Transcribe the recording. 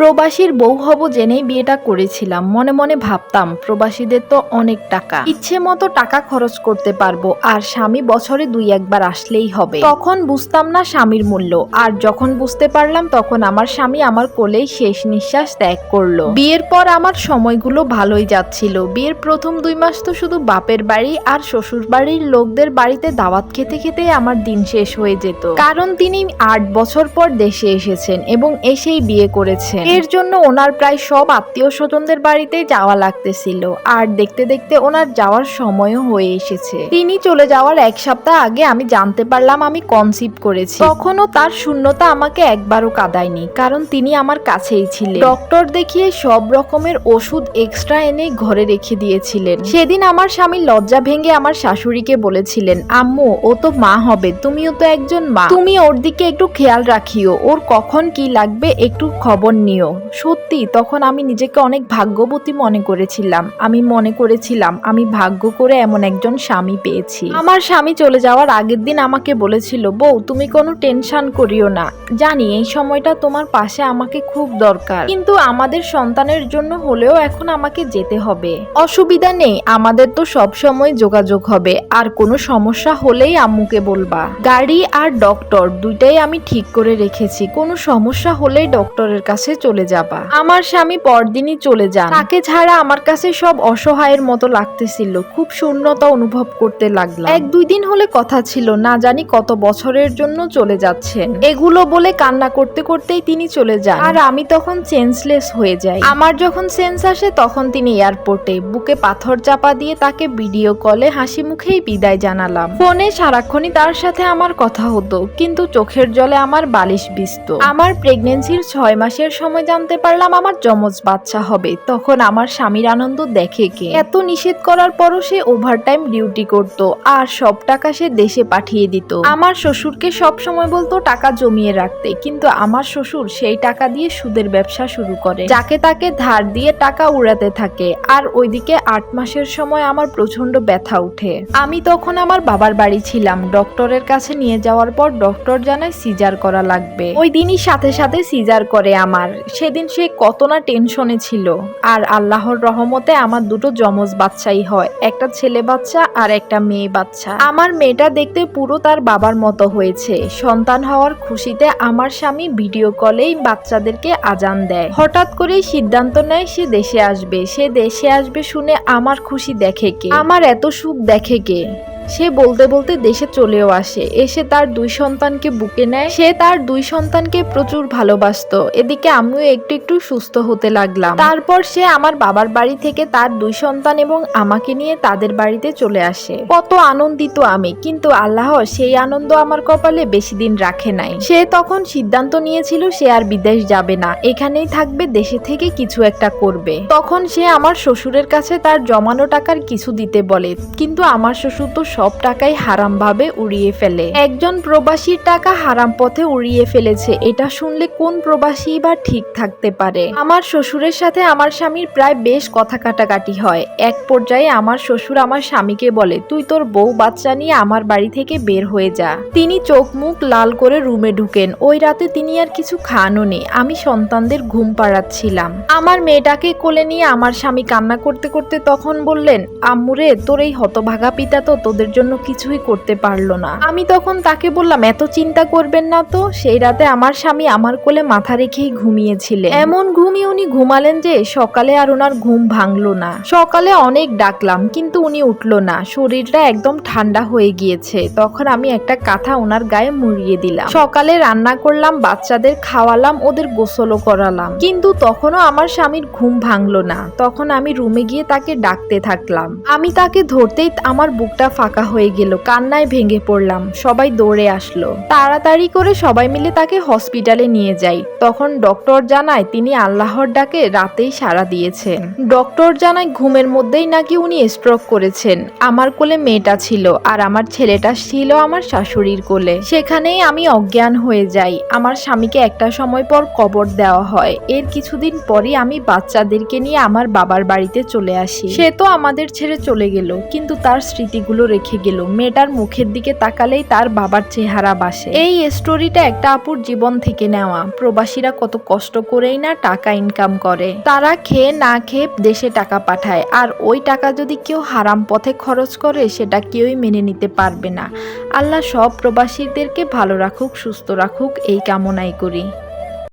প্রবাসীর বউ হব জেনেই বিয়েটা করেছিলাম। মনে মনে ভাবতাম, প্রবাসীদের তো অনেক টাকা। ইচ্ছে মতো টাকা খরচ করতে পারব, আর স্বামী বছরে দুই একবার আসলেই হবে। তখন বুঝতাম না স্বামীর মূল্য, আর যখন বুঝতে পারলাম তখন আমার স্বামী আমার কোলেই শেষ নিঃশ্বাস ত্যাগ করল। বিয়ের পর আমার সময়গুলো ভালোই যাচ্ছিল। বিয়ের প্রথম দুই মাস তো শুধু বাপের বাড়ি আর শ্বশুর বাড়ির লোকদের বাড়িতে দাওয়াত খেতে খেতে আমার দিন শেষ হয়ে যেত। কারণ তিনি আট বছর পর দেশে এসেছেন এবং এসেই বিয়ে করেছেন। এর জন্য ওনার প্রায় সব আত্মীয় স্বজনদের বাড়িতে যাওয়া লাগতেছিল। আর দেখতে দেখতে ওনার যাওয়ার সময়ও হয়ে এসেছে। তিনি চলে যাওয়ার এক সপ্তাহ আগে আমি জানতে পারলাম আমি কনসিভ করেছি। তখনও তার শূন্যতা আমাকে একবারও কাদায়নি, কারণ তিনি আমার কাছেই ছিলেন। ডক্টর দেখিয়ে সব রকমের ওষুধ এক্সট্রা এনে ঘরে রেখে দিয়েছিলেন। সেদিন আমার স্বামী লজ্জা ভেঙে আমার শাশুড়িকে বলেছিলেন, আম্মু, ও তো মা হবে, তুমিও তো একজন মা। তুমি ওর দিকে একটু খেয়াল রাখিও। ওর কখন কি লাগবে একটু খবর নিও। সত্যি তখন আমি নিজেকে অনেক ভাগ্যবতী মনে করেছিলাম। আমি মনে করেছিলাম, আমি ভাগ্য করে এমন একজন স্বামী পেয়েছি। আমার স্বামী চলে যাওয়ার আগের দিন আমাকে বলেছিল, বউ, তুমি কোনো টেনশন করিও না। জানি এই সময়টা তোমার পাশে আমাকে খুব দরকার। কিন্তু আমাদের সন্তানের জন্য হলেও এখন আমাকে যেতে হবে। অসুবিধা নেই, আমাদের তো সব সময় যোগাযোগ হবে। আর কোনো সমস্যা হলেই আম্মুকে বলবা। গাড়ি আর ডক্টর দুইটাই আমি ঠিক করে রেখেছি। কোনো সমস্যা হলেই ডক্টরের কাছে চলে যাবা। আমার স্বামী পরদিনই চলে যান। তাকে ছাড়া আমার কাছে সব অসহায়ের মতো লাগতেছিল। খুব শূন্যতা অনুভব করতে লাগলাম। এক দুই দিন হলে কথা ছিল, না জানি কত বছরের জন্য চলে যাচ্ছেন। এগুলো বলে কান্না করতে করতেই তিনি চলে যান। আর আমি তখন সেন্সলেস হয়ে যাই। আমার যখন সেন্স আসে তখন তিনি এয়ারপোর্টে বুকে পাথর চাপা দিয়ে তাকে ভিডিও কলে হাসি মুখেই বিদায় জানালাম। ফোনে সারাক্ষণই তার সাথে আমার কথা হতো, কিন্তু চোখের জলে আমার বালিশ বিস্ত আমার প্রেগনেন্সির ছয় মাসের সময় জানতে পারলাম আমার যমজ বাচ্চা হবে। তখন আমার স্বামীর আনন্দ দেখে কে। এত নিষেধ করার পরও সে ওভারটাইম ডিউটি করত আর সব টাকা সে দেশে পাঠিয়ে দিত। আমার শ্বশুরকে সব সময় বলতো টাকা জমিয়ে রাখতে, কিন্তু আমার শ্বশুর সেই টাকা দিয়ে সুদের ব্যবসা শুরু করে। যাকে তাকে ধার দিয়ে টাকা উড়াতে থাকে, আর ওইদিকে আট মাসের সময় আমার প্রচণ্ড ব্যথা উঠে। আমি তখন আমার বাবার বাড়ি ছিলাম, ডক্টরের কাছে নিয়ে যাওয়ার পর ডক্টর জানায় সিজার করা লাগবে। ওই দিনই সাথে সাথে সিজার করে আমার। সেদিন সে কত না টেনশনে ছিল। আর আল্লাহর রহমতে আমার দুটো যমজ বাচ্চাই হয়, একটা ছেলে বাচ্চা আর একটা মেয়ে বাচ্চা। আমার মেয়েটা দেখতে পুরো তার বাবার মতো হয়েছে। সন্তান হওয়ার খুশিতে আমার স্বামী ভিডিও কলেই বাচ্চাদেরকে আজান দেয়। হঠাৎ করেই সিদ্ধান্ত নেয় সে দেশে আসবে। সে দেশে আসবে শুনে আমার খুশি দেখে কে? আমার এত সুখ দেখে কে? সে বলতে বলতে দেশে চলেও আসে। এসে তার দুই সন্তানকে বুকে নেয়। সে তার দুই সন্তানকে প্রচুর ভালোবাসতো। এদিকে আমিও একটু একটু সুস্থ হতে লাগলাম। তারপর সে আমার বাবার বাড়ি থেকে তার দুই সন্তান এবং আমাকে নিয়ে তাদের বাড়িতে চলে আসে। কত আনন্দিত আমি, কিন্তু আল্লাহ সেই আনন্দ আমার কপালে বেশি দিন রাখে নাই। সে তখন সিদ্ধান্ত নিয়েছিল সে আর বিদেশ যাবে না। এখানেই থাকবে, দেশে থেকে কিছু একটা করবে। তখন সে আমার শ্বশুরের কাছে তার জমানো টাকার কিছু দিতে বলে। কিন্তু আমার শ্বশুর তো সব টাকাই হারাম ভাবে উড়িয়ে ফেলে। একজন প্রবাসীর টাকা হারাম পথে উড়িয়ে ফেলেছে, এটা শুনলে কোন প্রবাসী বা ঠিক থাকতে পারে? আমার শ্বশুরের সাথে আমার স্বামীর প্রায় বেশ কথা কাটাকাটি হয়। এক পর্যায়ে আমার শ্বশুর আমার স্বামীকে বলে, তুই তোর বউ বাচ্চা নিয়ে আমার বাড়ি থেকে বের হয়ে যা। তিনি চোখ মুখ লাল করে রুমে ঢুকেন। ওই রাতে তিনি আর কিছু খানও নেই। আমি সন্তানদের ঘুম পাড়াচ্ছিলাম। আমার মেয়েটাকে কোলে নিয়ে আমার স্বামী কান্না করতে করতে তখন বললেন আম্মুরে তোর এই হতভাগা পিতা তো তোদের জন্য কিছুই করতে পারল না। আমি তখন তাকে বললাম, এত চিন্তা করবেন না তো, সেই রাতে আমার স্বামী আমার কোলে মাথা রেখেই ঘুমিয়েছিলেন। এমন ঘুমিয়ে উনি ঘুমালেন যে সকালে আর ওনার ঘুম ভাঙলো না। সকালে অনেক ডাকলাম, কিন্তু উনি উঠল না। শরীরটা একদম ঠান্ডা হয়ে গিয়েছে। তখন আমি একটা কাঁথা ওনার গায়ে মুড়িয়ে দিলাম। সকালে রান্না করলাম, বাচ্চাদের খাওয়ালাম, ওদের গোসলও করালাম। কিন্তু তখনও আমার স্বামীর ঘুম ভাঙলো না। তখন আমি রুমে গিয়ে তাকে ডাকতে থাকলাম। আমি তাকে ধরতেই আমার বুকটা ফাঁকা হয়ে গেল, কান্নায় ভেঙে পড়লাম, সবাই দৌড়ে আসলো। তাড়াতাড়ি করে সবাই মিলে তাকে হসপিটালে নিয়ে যাই। তখন ডক্টর জানায় তিনি আল্লাহর ডাকে রাতেই সাড়া দিয়েছেন। ডক্টর জানায় ঘুমের মধ্যেই নাকি উনি স্ট্রোক করেছেন। আমার কোলে মেয়েটা ছিল আর আমার ছেলেটা ছিল আমার শাশুড়ির কোলে। সেখানেই আমি অজ্ঞান হয়ে যাই। আমার স্বামীকে একটা সময় পর কবর দেওয়া হয়। এর কিছুদিন পরই আমি বাচ্চাদেরকে নিয়ে আমার বাবার বাড়িতে চলে আসি। সে তো আমাদের ছেড়ে চলে গেল, কিন্তু তার স্মৃতিগুলো রেখে রেখে গেল, মেয়েটার মুখের দিকে তাকালেই তার বাবার চেহারা বাসে। এই স্টোরিটা একটা আপুর জীবন থেকে নেওয়া। প্রবাসীরা কত কষ্ট করেই না টাকা ইনকাম করে। তারা খেয়ে না খেয়ে দেশে টাকা পাঠায়। আর ওই টাকা যদি কেউ হারাম পথে খরচ করে, সেটা কেউই মেনে নিতে পারবে না। আল্লাহ সব প্রবাসীদেরকে ভালো রাখুক, সুস্থ রাখুক, এই কামনাই করি।